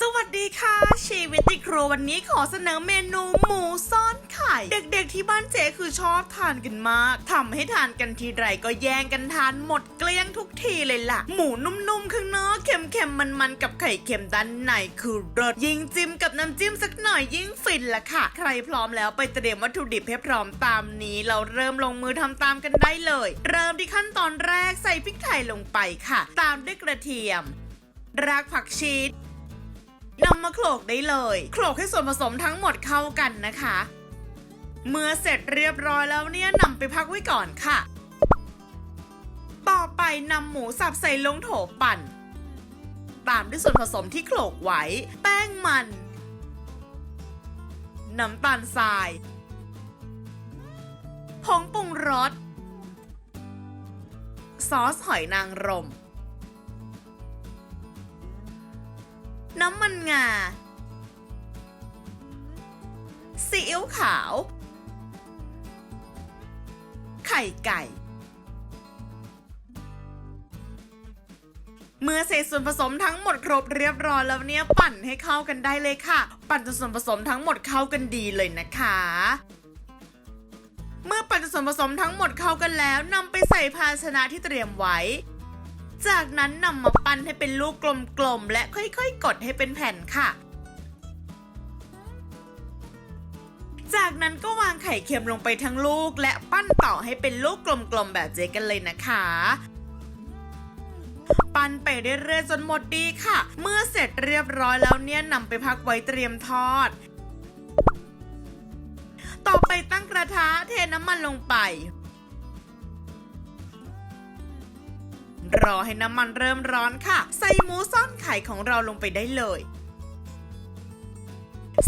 สวัสดีค่ะ ชีวิตติครัววันนี้ขอเสนอเมนูหมูซ่อนไข่ เด็กๆที่บ้านเจคือชอบทานกันมากทำให้ทานกันทีไรก็แย่งกันทานหมดเกลี้ยงทุกทีเลยล่ะ หมูนุ่มๆข้างนอกเค็มๆมันๆกับไข่เค็มด้านในคือรสยิ่งจิ้มกับน้ำจิ้มสักหน่อยยิ่งฟินละค่ะ ใครพร้อมแล้วไปเตรียมวัตถุดิบให้พร้อมตามนี้ เราเริ่มลงมือทำตามกันได้เลย เริ่มที่ขั้นตอนแรกใส่พริกไทยลงไปค่ะ ตามด้วยกระเทียม รากผักชี นำมาโขลกได้เลย โขลกให้ส่วนผสมทั้งหมดเข้ากันนะคะ เมื่อเสร็จเรียบร้อยแล้วเนี่ยนำไปพักไว้ก่อนค่ะ ต่อไปนำหมูสับใส่ลงโถปั่น ตามด้วยส่วนผสมที่โขลกไว้ แป้งมัน น้ำตาลทราย ผงปรุงรส ซอสหอยนางรม น้ำมันงา ซีอิ๊วขาว ไข่ไก่ เมื่อเศษส่วนผสมทั้งหมดครบเรียบร้อยแล้วเนี่ยปั่นให้เข้ากันได้เลยค่ะ ปั่นจนส่วนผสมทั้งหมดเข้ากันดีเลยนะคะ เมื่อปั่นจนส่วนผสมทั้งหมดเข้ากันแล้วนำไปใส่ภาชนะที่เตรียมไว้ จากนั้นนำมาปั้นให้เป็นลูกกลมๆ และค่อยๆ กดให้เป็นแผ่นค่ะ จากนั้นก็วางไข่เค็มลงไปทั้งลูก และปั้นต่อให้เป็นลูกกลมๆ แบบเจ๊กันเลยนะคะ ปั้นไปเรื่อยๆ จนหมดดีค่ะ เมื่อเสร็จเรียบร้อยแล้วเนี่ยนำไปพักไว้เตรียมทอด ต่อไปตั้งกระทะเทน้ำมันลงไป รอให้น้ำมันเริ่มร้อนค่ะ ใส่หมูซ่อนไข่ของเราลงไปได้เลย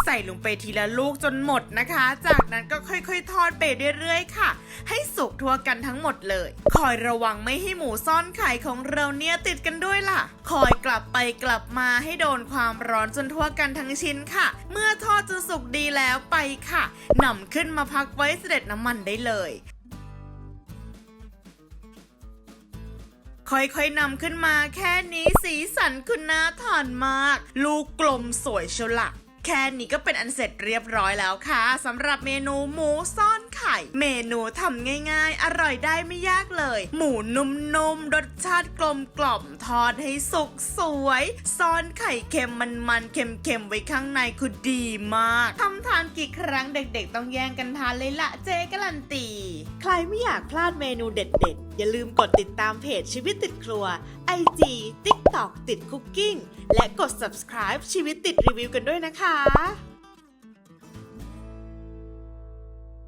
ใส่ลงไปทีละลูกจนหมดนะคะ จากนั้นก็ค่อยๆ ทอดไปเรื่อยๆ ค่ะ ให้สุกทั่วกันทั้งหมดเลย คอยระวังไม่ให้หมูซ่อนไข่ของเราเนี่ยติดกันด้วยล่ะ คอยกลับไปกลับมาให้โดนความร้อนจนทั่วกันทั้งชิ้นค่ะ เมื่อทอดจนสุกดีแล้วไปค่ะนำขึ้นมาพักไว้เสด็จน้ำมันได้เลย ค่อยๆนำขึ้นมาแค่นี้สีสันคือน่าทานมาก ลูกกลมสวยเชยวละแค่นี้ก็เป็นอันเสร็จเรียบร้อยแล้วค่ะสำหรับเมนูหมูซ่อนไข่ เมนูทำง่ายๆ อร่อยได้ไม่ยากเลย หมูนุ่มๆรสชาติกลมกล่อมทอดให้สุกสวย ซ่อนไข่เค็มมันๆเค็มๆไว้ข้างในคือดีมากทำทานกี่ครั้งเด็กๆ ต้องแย่งกันทานเลยละเจ๊การันตี ใครไม่อยากพลาดเมนูเด็ดๆ อย่าลืมกดติดตามเพจชีวิตติดครัว IG TikTok ติดคุกกิ้งและกด subscribe ชีวิตติดรีวิวกันด้วยนะคะ